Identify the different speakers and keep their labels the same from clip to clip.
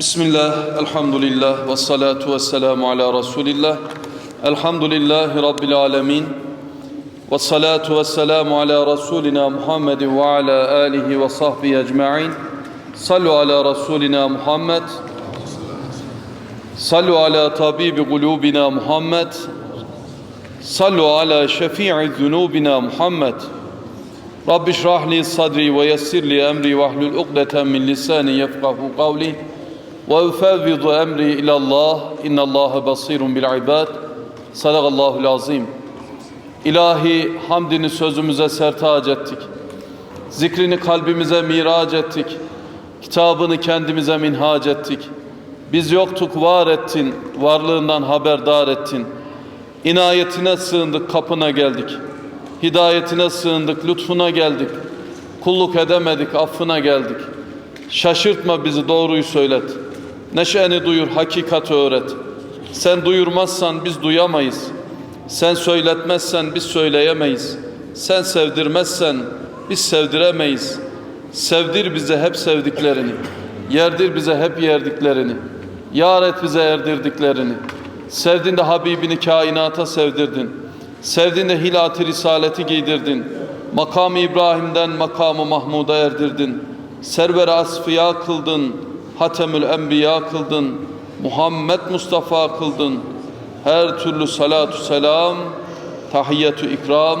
Speaker 1: بسم الله الحمد لله والصلاة والسلام على رسول الله الحمد لله رب العالمين والصلاة والسلام على رسولنا محمد وعلى آله وصحبه أجمعين صلوا على رسولنا محمد صلوا على طبيب قلوبنا محمد صلوا على شفيع ذنوبنا محمد رب اشرح لي صدري ويسر لي أمري واحلل عقدة من لساني يفقه قولي Ve ufevvidu emri ilallah. İnnallâhe basirun bil ibad. Sadakallahul azim. İlahi hamdini sözümüze sertaç ettik. Zikrini kalbimize mirac ettik. Kitabını kendimize minhac ettik. Biz yoktuk var ettin, varlığından haberdar ettin. İnayetine sığındık, kapına geldik. Hidayetine sığındık, lütfuna geldik. Kulluk edemedik, affına geldik. Şaşırtma bizi, doğruyu söylet. Neşeni duyur, hakikati öğret. Sen duyurmazsan biz duyamayız. Sen söyletmezsen biz söyleyemeyiz. Sen sevdirmezsen biz sevdiremeyiz. Sevdir bize hep sevdiklerini. Yerdir bize hep yerdiklerini. Yar et bize erdirdiklerini. Sevdiğinde Habibini kainata sevdirdin. Sevdiğinde hilat-ı risaleti giydirdin. Makamı İbrahim'den makamı Mahmud'a erdirdin. Server-i asfiya kıldın. Hatemül enbiya kıldın. Muhammed Mustafa kıldın. Her türlü salatu selam, tahiyyatü ikram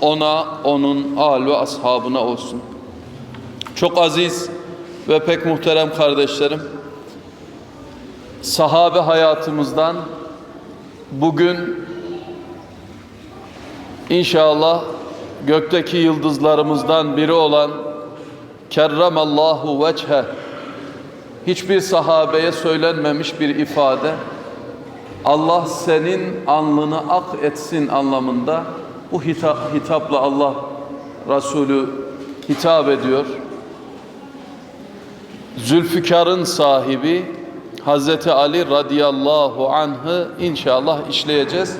Speaker 1: ona, onun al ve ashabına olsun. Çok aziz ve pek muhterem kardeşlerim, sahabe hayatımızdan bugün inşallah gökteki yıldızlarımızdan biri olan Kerremallahu veçhe hiçbir sahabeye söylenmemiş bir ifade Allah senin alnını ak etsin anlamında bu hitap, hitapla Allah Resulü hitap ediyor. Zülfikar'ın sahibi Hazreti Ali radıyallahu anh'ı inşallah işleyeceğiz.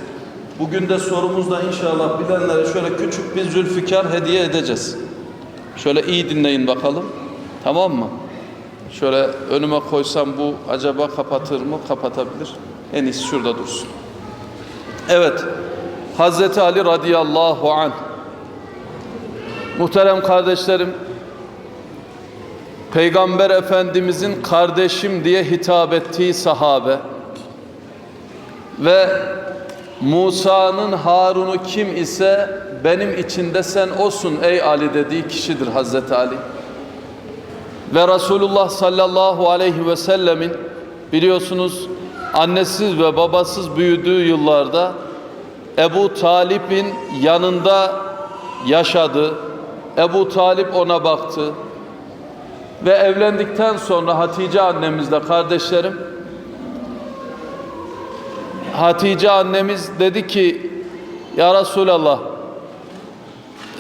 Speaker 1: Bugün de sorumuzda inşallah bilenlere şöyle küçük bir Zülfikar hediye edeceğiz. Şöyle iyi dinleyin bakalım. Tamam mı? Şöyle önüme koysam bu acaba kapatır mı? Kapatabilir. En iyisi şurada dursun. Evet. Hazreti Ali radıyallahu anh. Muhterem kardeşlerim, Peygamber Efendimizin kardeşim diye hitap ettiği sahabe ve Musa'nın Harun'u kim ise benim içinde sen olsun ey Ali dediği kişidir Hazreti Ali. Ve Resulullah sallallahu aleyhi ve sellemin biliyorsunuz annesiz ve babasız büyüdüğü yıllarda Ebu Talip'in yanında yaşadı. Ebu Talip ona baktı. Ve evlendikten sonra Hatice annemizle kardeşlerim Hatice annemiz dedi ki Ya Resulallah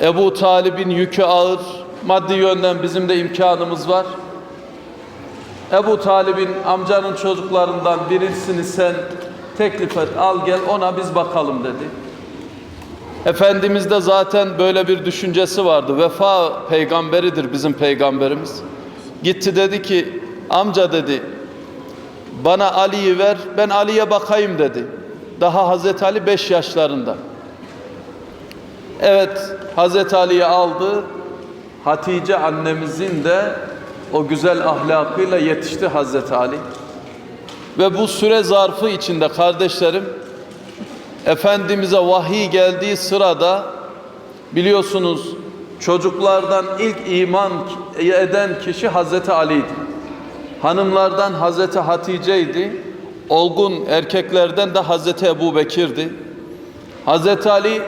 Speaker 1: Ebu Talib'in yükü ağır maddi yönden bizim de imkanımız var. Ebu Talib'in amcanın çocuklarından birisini sen teklif et al gel ona biz bakalım dedi. Efendimiz de zaten böyle bir düşüncesi vardı. Vefa peygamberidir bizim peygamberimiz. Gitti dedi ki amca dedi bana Ali'yi ver ben Ali'ye bakayım dedi. Daha Hazreti Ali 5 yaşlarında. Evet Hazreti Ali'yi aldı. Hatice annemizin de o güzel ahlakıyla yetişti Hazreti Ali. Ve bu süre zarfı içinde kardeşlerim Efendimiz'e vahiy geldiği sırada biliyorsunuz çocuklardan ilk iman eden kişi Hazreti Ali'ydi. Hanımlardan Hazreti Hatice'ydi. Olgun erkeklerden de Hazreti Ebu Bekir'di. Hazreti Ali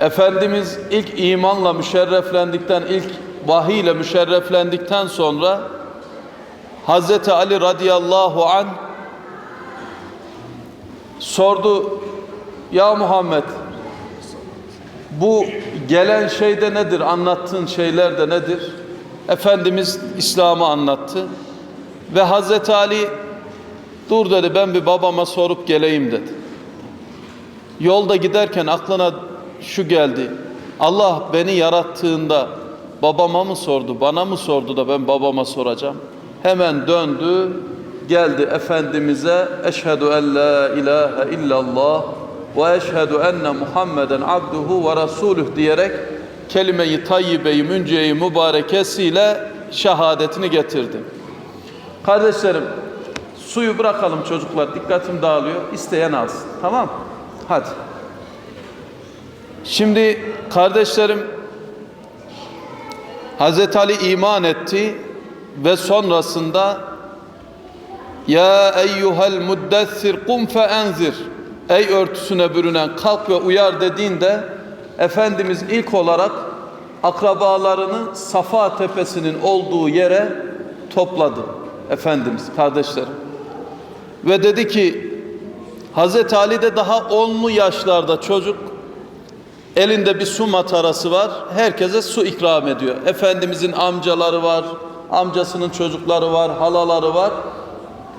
Speaker 1: Efendimiz ilk imanla müşerreflendikten, ilk vahiy ile müşerreflendikten sonra Hazreti Ali radıyallahu an sordu ya Muhammed bu gelen şey de nedir? Anlattığın şeyler de nedir? Efendimiz İslam'ı anlattı. Ve Hazreti Ali dur dedi ben bir babama sorup geleyim dedi. Yolda giderken aklına şu geldi. Allah beni yarattığında babama mı sordu, bana mı sordu da ben babama soracağım? Hemen döndü, geldi Efendimiz'e eşhedü en la ilahe illallah ve eşhedü enne Muhammeden abduhu ve rasuluh diyerek kelime-i tayyibe-i münce-i mübarekesiyle şehadetini getirdi. Kardeşlerim suyu bırakalım çocuklar dikkatim dağılıyor isteyen alsın tamam hadi. Şimdi kardeşlerim Hazreti Ali iman etti ve sonrasında Ya eyyuhel muddessir kum fe enzir Ey örtüsüne bürünen kalk ve uyar dediğinde Efendimiz ilk olarak akrabalarını Safa tepesinin olduğu yere topladı. Efendimiz kardeşlerim. Ve dedi ki Hazreti Ali de daha onlu yaşlarda çocuk elinde bir su matarası var. Herkese su ikram ediyor. Efendimizin amcaları var, amcasının çocukları var, halaları var.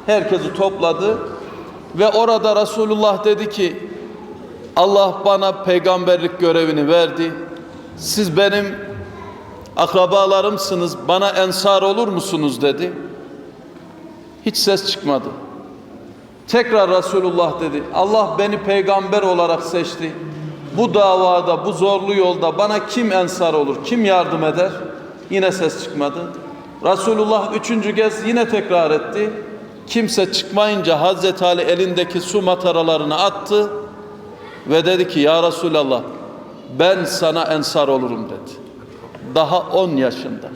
Speaker 1: Herkesi topladı ve orada Resulullah dedi ki Allah bana peygamberlik görevini verdi. Siz benim akrabalarımsınız. Bana ensar olur musunuz dedi. Hiç ses çıkmadı. Tekrar Resulullah dedi. Allah beni peygamber olarak seçti. Bu davada, bu zorlu yolda bana kim ensar olur, kim yardım eder? Yine ses çıkmadı. Resulullah üçüncü kez yine tekrar etti. Kimse çıkmayınca Hazreti Ali elindeki su mataralarını attı ve dedi ki ya Resulallah ben sana ensar olurum dedi. Daha 10 yaşında.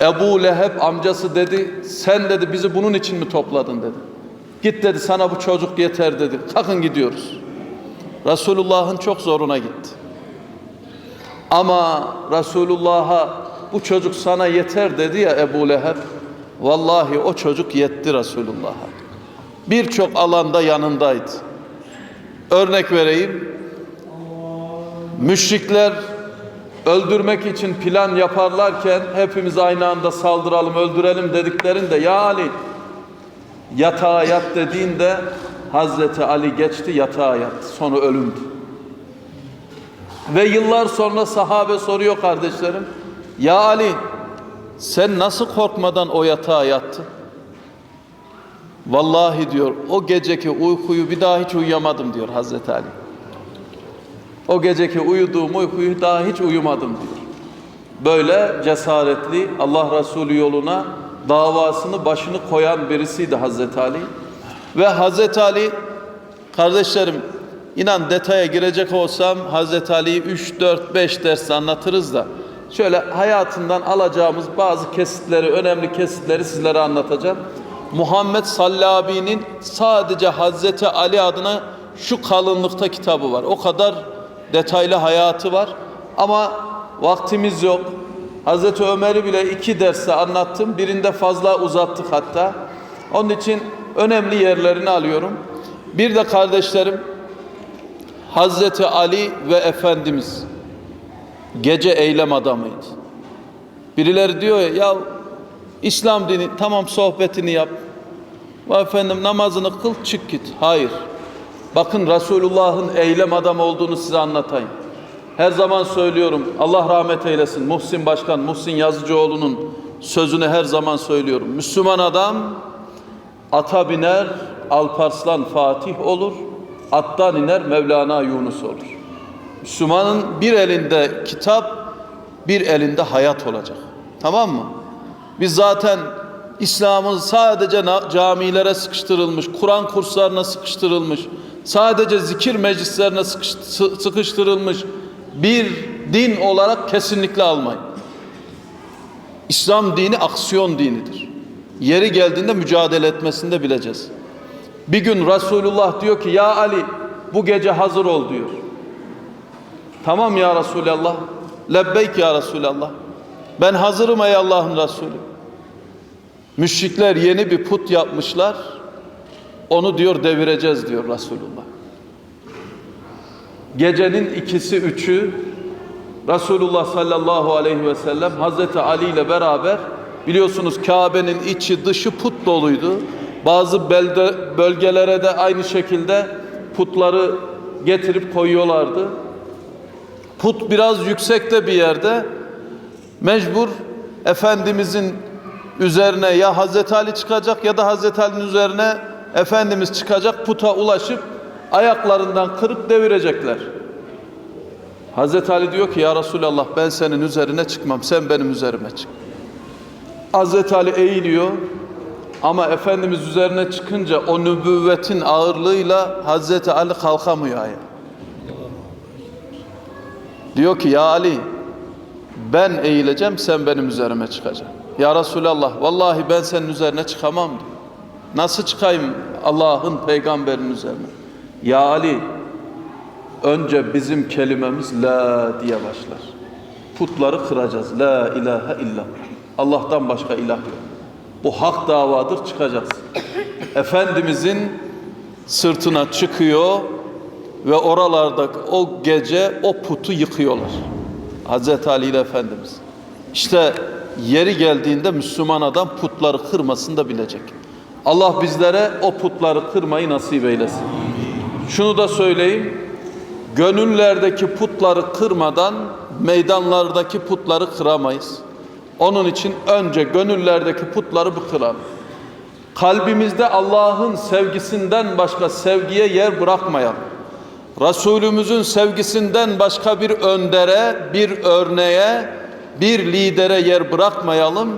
Speaker 1: Ebu Leheb amcası dedi sen dedi bizi bunun için mi topladın dedi. Git dedi sana bu çocuk yeter dedi. Kalkın gidiyoruz. Resulullah'ın çok zoruna gitti. Ama Resulullah'a bu çocuk sana yeter dedi ya Ebu Leheb. Vallahi o çocuk yetti Resulullah'a. Birçok alanda yanındaydı. Örnek vereyim. Müşrikler öldürmek için plan yaparlarken hepimiz aynı anda saldıralım, öldürelim dediklerinde ya Ali yatağa yat dediğinde Hazreti Ali geçti yatağa yattı. Sonu ölümdü. Ve yıllar sonra sahabe soruyor kardeşlerim. Ya Ali sen nasıl korkmadan o yatağa yattın? Vallahi diyor o geceki uykuyu bir daha hiç uyuyamadım diyor Hazreti Ali. O geceki uyuduğum uykuyu daha hiç uyumadım diyor. Böyle cesaretli Allah Resulü yoluna davasını başını koyan birisiydi Hazreti Ali. Ve Hazreti Ali kardeşlerim inan detaya girecek olsam Hazreti Ali'yi 3 4 5 ders anlatırız da şöyle hayatından alacağımız bazı kesitleri, önemli kesitleri sizlere anlatacağım. Muhammed Sallabi'nin sadece Hazreti Ali adına şu kalınlıkta kitabı var. O kadar detaylı hayatı var. Ama vaktimiz yok. Hazreti Ömer'i bile iki derste anlattım. Birinde fazla uzattık hatta. Onun için önemli yerlerini alıyorum. Bir de kardeşlerim Hazreti Ali ve Efendimiz gece eylem adamıydı. Birileri diyor ya, ya İslam dini tamam sohbetini yap. Efendim namazını kıl çık git. Hayır. Bakın Resulullah'ın eylem adamı olduğunu size anlatayım. Her zaman söylüyorum. Allah rahmet eylesin. Muhsin Başkan, Muhsin Yazıcıoğlu'nun sözünü her zaman söylüyorum. Müslüman adam ata biner, Alparslan Fatih olur. Attan iner Mevlana Yunus olur. Müslümanın bir elinde kitap, bir elinde hayat olacak. Tamam mı? Biz zaten İslam'ın sadece camilere sıkıştırılmış, Kur'an kurslarına sıkıştırılmış, sadece zikir meclislerine sıkıştırılmış bir din olarak kesinlikle almayın. İslam dini aksiyon dinidir. Yeri geldiğinde mücadele etmesini de bileceğiz. Bir gün Resulullah diyor ki ya Ali bu gece hazır ol diyor. Tamam ya Resulallah. Lebbeyk ya Resulallah. Ben hazırım ey Allah'ın Resulü. Müşrikler yeni bir put yapmışlar. Onu diyor devireceğiz diyor Resulullah. Gecenin ikisi üçü Resulullah sallallahu aleyhi ve sellem Hazreti Ali ile beraber biliyorsunuz Kabe'nin içi dışı put doluydu. Bazı belde, bölgelere de aynı şekilde putları getirip koyuyorlardı. Put biraz yüksekte bir yerde. Mecbur Efendimizin üzerine ya Hazreti Ali çıkacak ya da Hazreti Ali'nin üzerine Efendimiz çıkacak puta ulaşıp ayaklarından kırıp devirecekler. Hazreti Ali diyor ki ya Resulallah ben senin üzerine çıkmam sen benim üzerime çık. Hazreti Ali eğiliyor ama Efendimiz üzerine çıkınca o nübüvvetin ağırlığıyla Hazreti Ali kalkamıyor ayağa. Diyor ki ya Ali ben eğileceğim sen benim üzerime çıkacaksın. Ya Resulallah vallahi ben senin üzerine çıkamam diyor. Nasıl çıkayım Allah'ın peygamberinin üzerine? Ya Ali önce bizim kelimemiz la diye başlar. Putları kıracağız. La ilahe illallah. Allah'tan başka ilah yok. Bu hak davadır çıkacaksın. Efendimizin sırtına çıkıyor ve oralarda o gece o putu yıkıyorlar. Hazreti Ali ile Efendimiz. İşte yeri geldiğinde Müslüman adam putları kırmasını da bilecek. Allah bizlere o putları kırmayı nasip eylesin. Şunu da söyleyeyim. Gönüllerdeki putları kırmadan meydanlardaki putları kıramayız. Onun için önce gönüllerdeki putları bir kıralım. Kalbimizde Allah'ın sevgisinden başka sevgiye yer bırakmayalım. Resulümüzün sevgisinden başka bir öndere, bir örneğe, bir lidere yer bırakmayalım.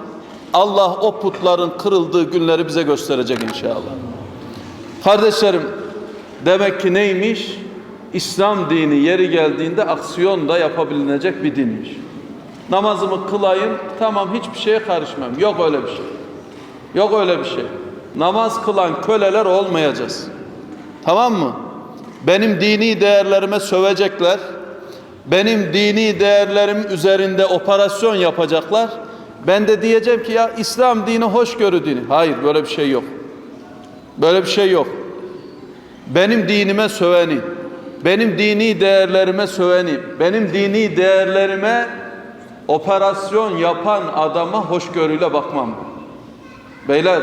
Speaker 1: Allah o putların kırıldığı günleri bize gösterecek inşallah. Kardeşlerim, demek ki neymiş? İslam dini yeri geldiğinde aksiyon da yapabilecek bir dinmiş. Namazımı kılayım, tamam hiçbir şeye karışmam. Yok öyle bir şey. Yok öyle bir şey. Namaz kılan köleler olmayacağız. Tamam mı? Benim dini değerlerime sövecekler. Benim dini değerlerim üzerinde operasyon yapacaklar. Ben de diyeceğim ki ya İslam dini hoşgörü dini. Hayır böyle bir şey yok. Böyle bir şey yok. Benim dinime söveni, benim dini değerlerime söveni, benim dini değerlerime operasyon yapan adama hoşgörüyle bakmam. Beyler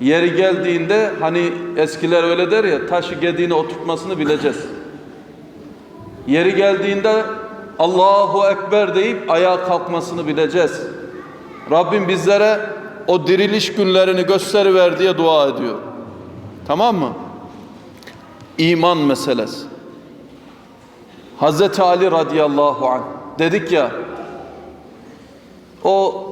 Speaker 1: yeri geldiğinde hani eskiler öyle der ya taşı gediğine oturtmasını bileceğiz. Yeri geldiğinde Allahu Ekber deyip ayağa kalkmasını bileceğiz. Rabbim bizlere o diriliş günlerini gösteriver diye dua ediyor. Tamam mı? İman meselesi. Hazreti Ali radıyallahu anh dedik ya o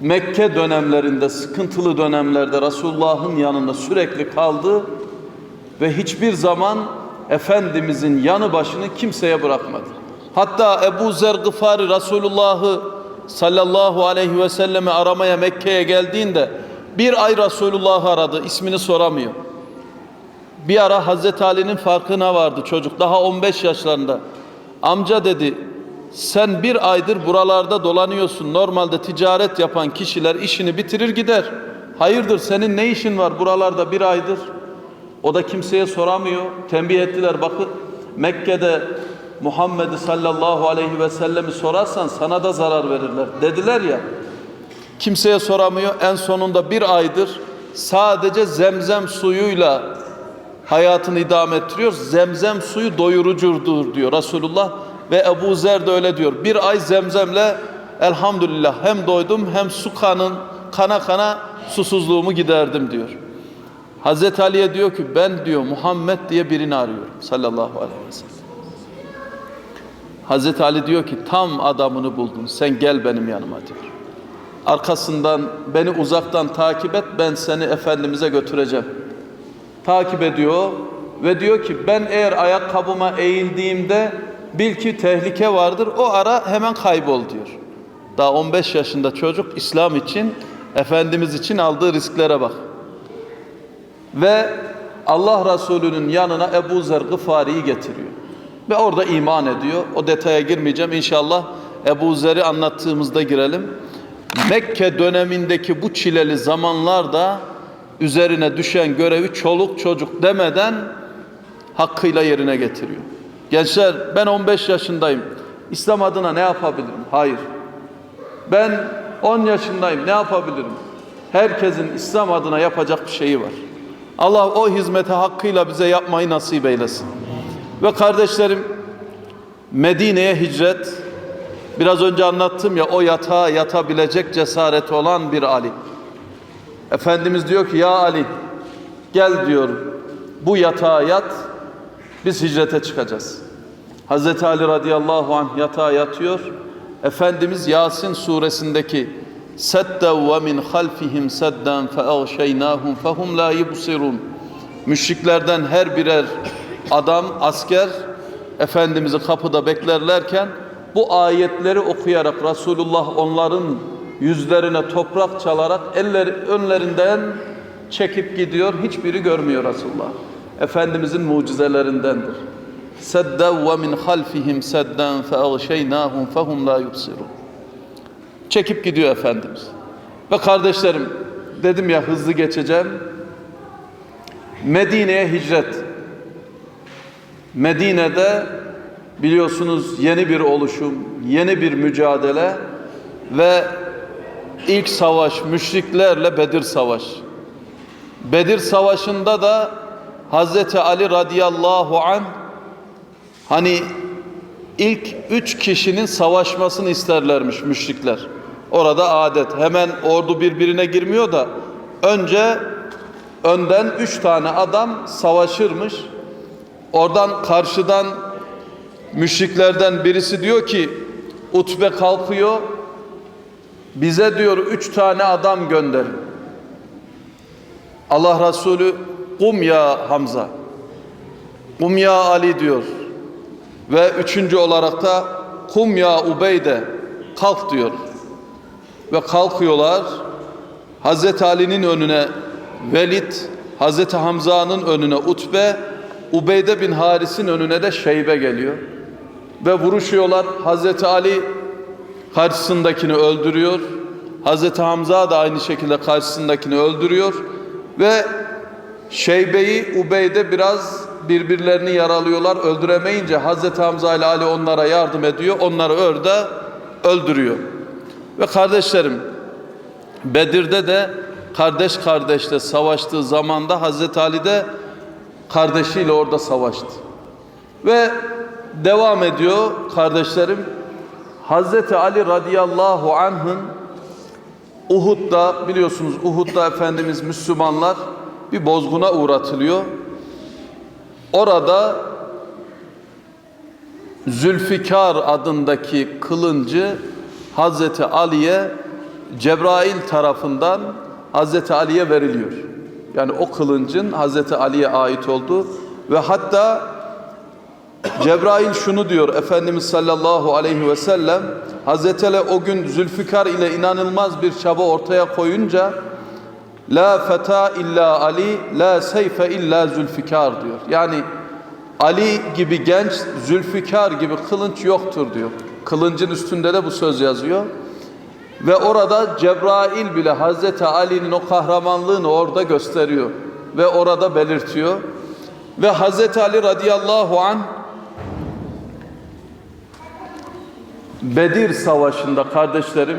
Speaker 1: Mekke dönemlerinde, sıkıntılı dönemlerde Resulullah'ın yanında sürekli kaldı ve hiçbir zaman Efendimizin yanı başını kimseye bırakmadı. Hatta Ebu Zer Gıfari Resulullah'ı sallallahu aleyhi ve selleme aramaya Mekke'ye geldiğinde bir ay Resulullah'ı aradı, ismini soramıyor. Bir ara Hazreti Ali'nin farkına vardı çocuk, daha 15 yaşlarında. Amca dedi, sen bir aydır buralarda dolanıyorsun. Normalde ticaret yapan kişiler işini bitirir gider. Hayırdır senin ne işin var buralarda bir aydır? O da kimseye soramıyor. Tembih ettiler bakın Mekke'de Muhammed'i sallallahu aleyhi ve sellemi sorarsan sana da zarar verirler. Dediler ya. Kimseye soramıyor. En sonunda bir aydır sadece zemzem suyuyla hayatını idame ettiriyor. Zemzem suyu doyurucudur diyor Resulullah. Ve Ebu Zer de öyle diyor. Bir ay zemzemle elhamdülillah hem doydum hem su kanın kana kana susuzluğumu giderdim diyor. Hazreti Ali'ye diyor ki ben diyor Muhammed diye birini arıyorum sallallahu aleyhi ve sellem. Hazreti Ali diyor ki tam adamını buldun sen gel benim yanıma diyor. Arkasından beni uzaktan takip et ben seni Efendimiz'e götüreceğim. Takip ediyor ve diyor ki ben eğer ayakkabıma eğildiğimde bil ki tehlike vardır o ara hemen kaybol diyor. Daha 15 yaşında çocuk İslam için Efendimiz için aldığı risklere bak. Ve Allah Resulü'nün yanına Ebu Zer Gıfari'yi getiriyor. Ve orada iman ediyor. O detaya girmeyeceğim. İnşallah Ebu Zer'i anlattığımızda girelim. Mekke dönemindeki bu çileli zamanlarda üzerine düşen görevi çoluk çocuk demeden hakkıyla yerine getiriyor. Gençler ben 15 yaşındayım. İslam adına ne yapabilirim? Hayır. Ben 10 yaşındayım. Ne yapabilirim? Herkesin İslam adına yapacak bir şeyi var. Allah o hizmete hakkıyla bize yapmayı nasip eylesin. Ve kardeşlerim Medine'ye hicret Biraz önce anlattım ya o yatağa yatabilecek cesareti olan bir Ali. Efendimiz diyor ki ya Ali gel diyor bu yatağa yat biz hicrete çıkacağız. Hazreti Ali radıyallahu anh yatağa yatıyor. Efendimiz Yasin suresindeki sedden ve min halfihim sedden fe ağşeynahum fehum la yubsirun. Müşriklerden her birer adam, asker Efendimiz'i kapıda beklerlerken bu ayetleri okuyarak Resulullah onların yüzlerine toprak çalarak eller önlerinden çekip gidiyor. Hiçbiri görmüyor Resulullah. Efendimizin mucizelerindendir. Sedden ve min halfihim sedden fe ağşeynahum fehum la yubsirun. Çekip gidiyor Efendimiz. Ve kardeşlerim dedim ya hızlı geçeceğim. Medine'ye hicret. Medine'de biliyorsunuz yeni bir oluşum, yeni bir mücadele ve ilk savaş müşriklerle Bedir Savaş. Bedir Savaşı'nda da Hazreti Ali radıyallahu an hani ilk üç kişinin savaşmasını isterlermiş müşrikler. Orada adet. Hemen ordu birbirine girmiyor da önce önden üç tane adam savaşırmış. Oradan karşıdan müşriklerden birisi diyor ki Utbe kalkıyor bize diyor üç tane adam gönderin. Allah Resulü kum ya Hamza. Kum ya Ali diyor. Ve üçüncü olarak da kum ya Ubeyde kalk diyor. Ve kalkıyorlar. Hazreti Ali'nin önüne Velid Hazreti Hamza'nın önüne Utbe Ubeyde bin Haris'in önüne de Şeybe geliyor. Ve vuruşuyorlar. Hazreti Ali karşısındakini öldürüyor. Hazreti Hamza da aynı şekilde karşısındakini öldürüyor. Ve Şeybe'yi Ubeyde biraz birbirlerini yaralıyorlar. Öldüremeyince Hazreti Hamza ile Ali onlara yardım ediyor. Onları orada öldürüyor. Ve kardeşlerim Bedir'de de kardeş kardeşle savaştığı zamanda Hazreti Ali de kardeşiyle orada savaştı. Ve devam ediyor kardeşlerim. Hazreti Ali radıyallahu anh'ın Uhud'da biliyorsunuz Uhud'da Efendimiz Müslümanlar bir bozguna uğratılıyor. Orada Zülfikar adındaki kılıncı Hazreti Ali'ye Cebrail tarafından Hazreti Ali'ye veriliyor. Yani o kılıncın Hazreti Ali'ye ait olduğu ve hatta Cebrail şunu diyor Efendimiz sallallahu aleyhi ve sellem Hazreti Ali o gün Zülfikar ile inanılmaz bir çaba ortaya koyunca La feta illa Ali, la seyfe illa Zülfikar diyor. Yani Ali gibi genç, Zülfikar gibi kılınç yoktur diyor. Kılıncın üstünde de bu söz yazıyor. Ve orada Cebrail bile Hazreti Ali'nin o kahramanlığını orada gösteriyor. Ve orada belirtiyor. Ve Hazreti Ali radıyallahu an Bedir Savaşı'nda kardeşlerim,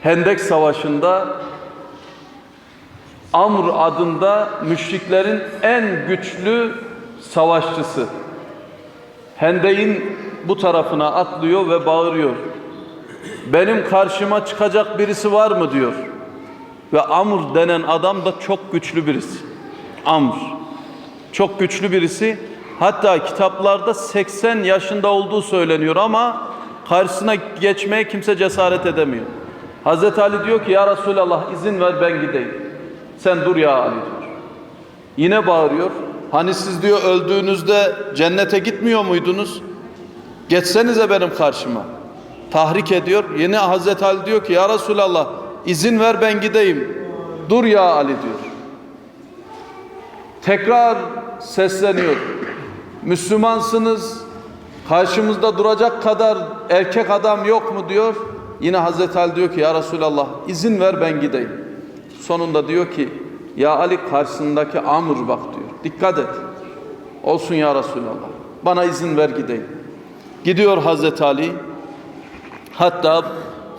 Speaker 1: Hendek Savaşı'nda Amr adında müşriklerin en güçlü savaşçısı. Hendek'in bu tarafına atlıyor ve bağırıyor. Benim karşıma çıkacak birisi var mı diyor. Ve Amr denen adam da çok güçlü birisi. Amr. Çok güçlü birisi. Hatta kitaplarda 80 yaşında olduğu söyleniyor ama karşısına geçmeye kimse cesaret edemiyor. Hazreti Ali diyor ki ya Resulallah izin ver ben gideyim. Sen dur ya Ali diyor. Yine bağırıyor. Hani siz diyor öldüğünüzde cennete gitmiyor muydunuz? Geçsenize benim karşıma. Tahrik ediyor. Yine Hazreti Ali diyor ki ya Resulallah izin ver ben gideyim. Dur ya Ali diyor. Tekrar sesleniyor. Müslümansınız. Karşımızda duracak kadar erkek adam yok mu diyor. Yine Hazreti Ali diyor ki ya Resulallah izin ver ben gideyim. Sonunda diyor ki ya Ali karşısındaki Amr bak diyor. Dikkat et. Olsun ya Resulallah. Bana izin ver gideyim. Gidiyor Hazreti Ali. Hatta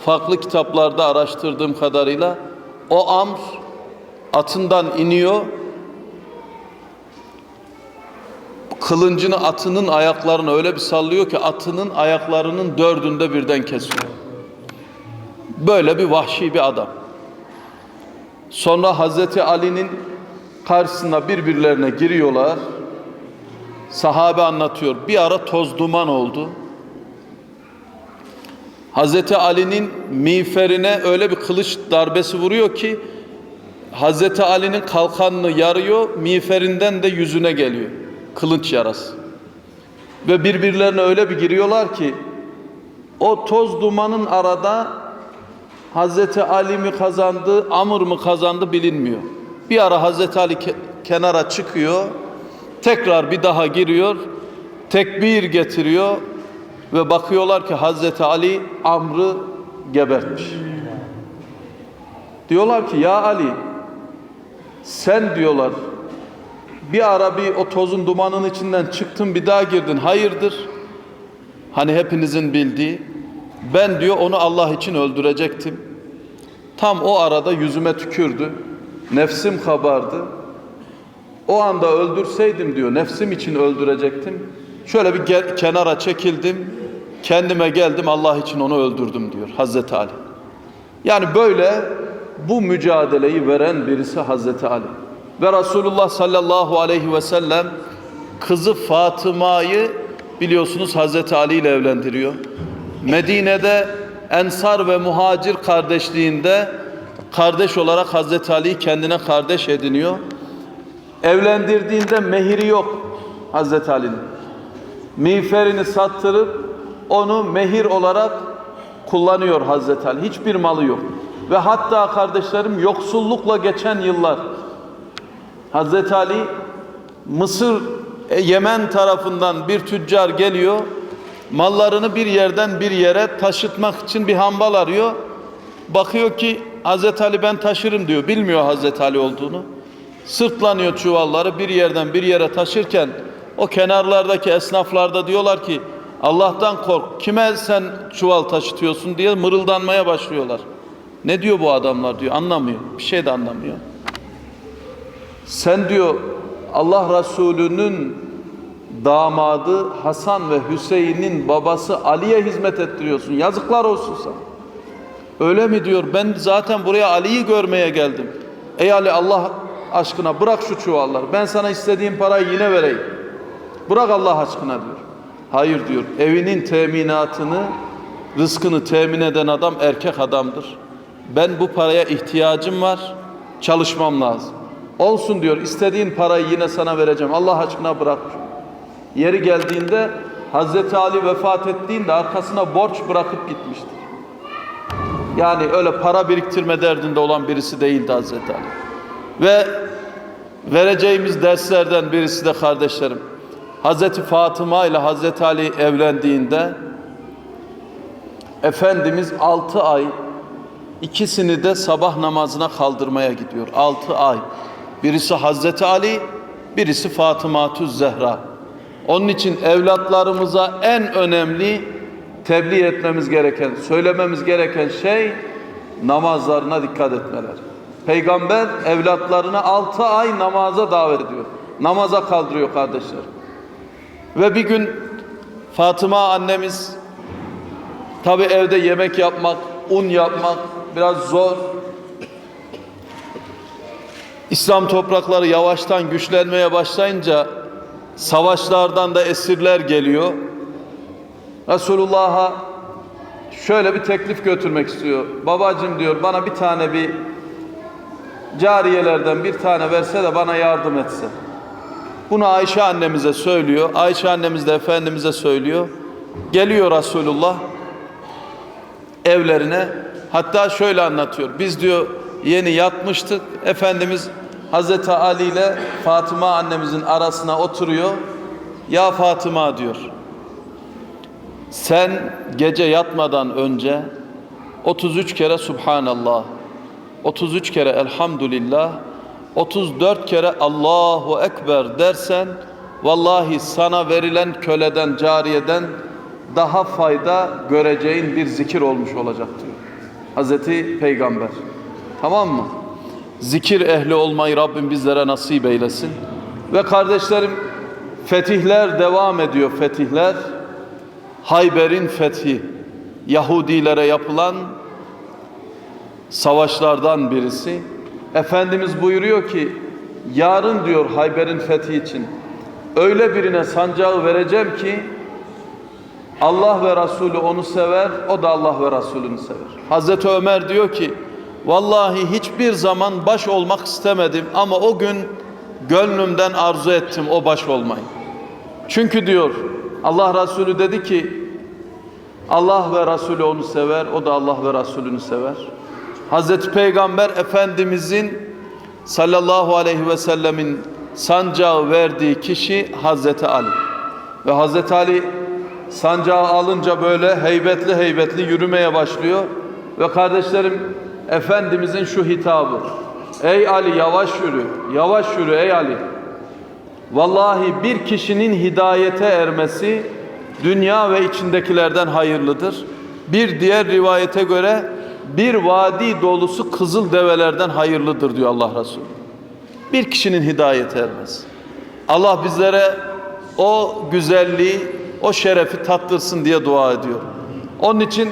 Speaker 1: farklı kitaplarda araştırdığım kadarıyla o Amr atından iniyor. kılıncını atının ayaklarına öyle bir sallıyor ki atının ayaklarının dördünde birden kesiyor. Böyle bir vahşi bir adam. Sonra Hazreti Ali'nin karşısına birbirlerine giriyorlar. Sahabe anlatıyor. Bir ara toz duman oldu. Hazreti Ali'nin miğferine öyle bir kılıç darbesi vuruyor ki Hazreti Ali'nin kalkanını yarıyor, miğferinden de yüzüne geliyor. Kılıç yarası. Ve birbirlerine öyle bir giriyorlar ki o toz dumanın arada Hazreti Ali mi kazandı, Amr mı kazandı bilinmiyor. Bir ara Hazreti Ali ke- kenara çıkıyor, tekrar bir daha giriyor, tekbir getiriyor ve bakıyorlar ki Hazreti Ali Amr'ı gebertmiş. Diyorlar ki ya Ali sen diyorlar bir ara bir o tozun dumanın içinden çıktın bir daha girdin hayırdır? Hani hepinizin bildiği ben diyor onu Allah için öldürecektim. Tam o arada yüzüme tükürdü. Nefsim kabardı. O anda öldürseydim diyor nefsim için öldürecektim. Şöyle bir kenara çekildim. Kendime geldim Allah için onu öldürdüm diyor Hazreti Ali. Yani böyle bu mücadeleyi veren birisi Hazreti Ali. Ve Resulullah sallallahu aleyhi ve sellem kızı Fatıma'yı biliyorsunuz Hazreti Ali ile evlendiriyor. Medine'de Ensar ve Muhacir kardeşliğinde kardeş olarak Hazreti Ali'yi kendine kardeş ediniyor. Evlendirdiğinde mehiri yok Hazreti Ali'nin. Miğferini sattırıp onu mehir olarak kullanıyor Hazreti Ali. Hiçbir malı yok. Ve hatta kardeşlerim yoksullukla geçen yıllar Hazreti Ali Mısır e, Yemen tarafından bir tüccar geliyor. Mallarını bir yerden bir yere taşıtmak için bir hambal arıyor. Bakıyor ki Hazreti Ali ben taşırım diyor. Bilmiyor Hazreti Ali olduğunu. Sırtlanıyor çuvalları bir yerden bir yere taşırken o kenarlardaki esnaflarda diyorlar ki Allah'tan kork. Kime sen çuval taşıtıyorsun diye mırıldanmaya başlıyorlar. Ne diyor bu adamlar diyor. Anlamıyor. Bir şey de anlamıyor. Sen diyor Allah Resulü'nün damadı Hasan ve Hüseyin'in babası Ali'ye hizmet ettiriyorsun. Yazıklar olsun sana. Öyle mi diyor? Ben zaten buraya Ali'yi görmeye geldim. Ey Ali Allah aşkına bırak şu çuvalları. Ben sana istediğim parayı yine vereyim. Bırak Allah aşkına diyor. Hayır diyor. Evinin teminatını, rızkını temin eden adam erkek adamdır. Ben bu paraya ihtiyacım var. Çalışmam lazım. Olsun diyor. istediğin parayı yine sana vereceğim. Allah aşkına bırak. Yeri geldiğinde Hazreti Ali vefat ettiğinde arkasına borç bırakıp gitmiştir. Yani öyle para biriktirme derdinde olan birisi değildi Hazreti Ali. Ve vereceğimiz derslerden birisi de kardeşlerim. Hazreti Fatıma ile Hazreti Ali evlendiğinde Efendimiz altı ay ikisini de sabah namazına kaldırmaya gidiyor. Altı ay. Birisi Hazreti Ali, birisi Fatıma Zehra. Onun için evlatlarımıza en önemli tebliğ etmemiz gereken, söylememiz gereken şey namazlarına dikkat etmeler. Peygamber evlatlarını altı ay namaza davet ediyor. Namaza kaldırıyor kardeşler. Ve bir gün Fatıma annemiz tabi evde yemek yapmak, un yapmak biraz zor. İslam toprakları yavaştan güçlenmeye başlayınca savaşlardan da esirler geliyor. Resulullah'a şöyle bir teklif götürmek istiyor. Babacım diyor bana bir tane bir cariyelerden bir tane verse de bana yardım etse. Bunu Ayşe annemize söylüyor. Ayşe annemiz de Efendimiz'e söylüyor. Geliyor Resulullah evlerine. Hatta şöyle anlatıyor. Biz diyor yeni yatmıştık. Efendimiz Hazreti Ali ile Fatıma annemizin arasına oturuyor. Ya Fatıma diyor. Sen gece yatmadan önce 33 kere Subhanallah, 33 kere Elhamdülillah, 34 kere Allahu Ekber dersen vallahi sana verilen köleden, cariyeden daha fayda göreceğin bir zikir olmuş olacak diyor. Hazreti Peygamber. Tamam mı? Zikir ehli olmayı Rabbim bizlere nasip eylesin. Ve kardeşlerim Fetihler devam ediyor fetihler. Hayber'in fethi Yahudilere yapılan savaşlardan birisi. Efendimiz buyuruyor ki yarın diyor Hayber'in fethi için öyle birine sancağı vereceğim ki Allah ve Resulü onu sever, o da Allah ve Resulünü sever. Hazreti Ömer diyor ki, vallahi hiçbir zaman baş olmak istemedim ama o gün gönlümden arzu ettim o baş olmayı. Çünkü diyor, Allah Resulü dedi ki, Allah ve Resulü onu sever, o da Allah ve Resulünü sever. Hazreti Peygamber Efendimizin sallallahu aleyhi ve sellemin sancağı verdiği kişi Hazreti Ali. Ve Hazreti Ali sancağı alınca böyle heybetli heybetli yürümeye başlıyor. Ve kardeşlerim Efendimizin şu hitabı. Ey Ali yavaş yürü, yavaş yürü ey Ali. Vallahi bir kişinin hidayete ermesi dünya ve içindekilerden hayırlıdır. Bir diğer rivayete göre bir vadi dolusu kızıl develerden hayırlıdır diyor Allah Resulü. Bir kişinin hidayete ermesi. Allah bizlere o güzelliği, o şerefi tattırsın diye dua ediyorum. Onun için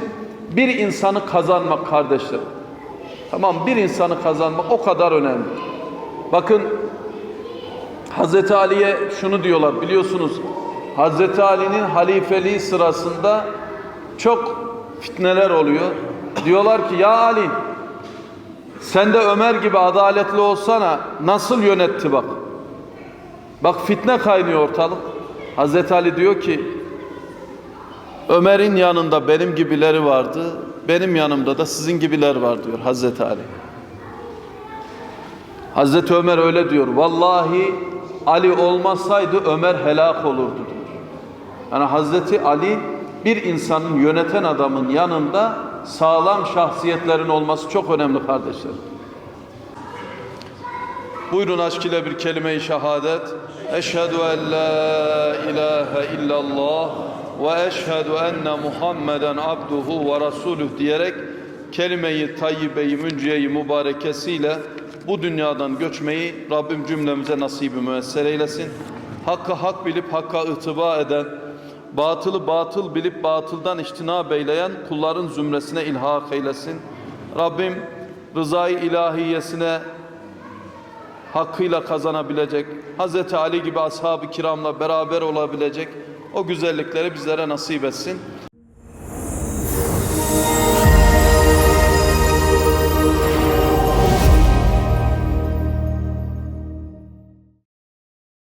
Speaker 1: bir insanı kazanmak kardeşlerim. Tamam bir insanı kazanmak o kadar önemli. Bakın Hazreti Ali'ye şunu diyorlar biliyorsunuz. Hazreti Ali'nin halifeliği sırasında çok fitneler oluyor. Diyorlar ki ya Ali sen de Ömer gibi adaletli olsana nasıl yönetti bak. Bak fitne kaynıyor ortalık. Hazreti Ali diyor ki Ömer'in yanında benim gibileri vardı. Benim yanımda da sizin gibiler var diyor Hazreti Ali. Hazreti Ömer öyle diyor. Vallahi Ali olmasaydı Ömer helak olurdu diyor. Yani Hazreti Ali bir insanın yöneten adamın yanında sağlam şahsiyetlerin olması çok önemli kardeşler. Buyurun aşk ile bir kelime-i şehadet. Eşhedü en la ilahe illallah ve eşhedü enne Muhammeden abduhu ve resuluh diyerek kelime-i tayyibeyi münciyeyi mübarekesiyle bu dünyadan göçmeyi Rabbim cümlemize nasibi müesser eylesin. Hakkı hak bilip hakka ıtıba eden, batılı batıl bilip batıldan içtinab eyleyen kulların zümresine ilhak eylesin. Rabbim rızayı ilahiyesine hakkıyla kazanabilecek, Hz. Ali gibi ashab-ı kiramla beraber olabilecek o güzellikleri bizlere nasip etsin.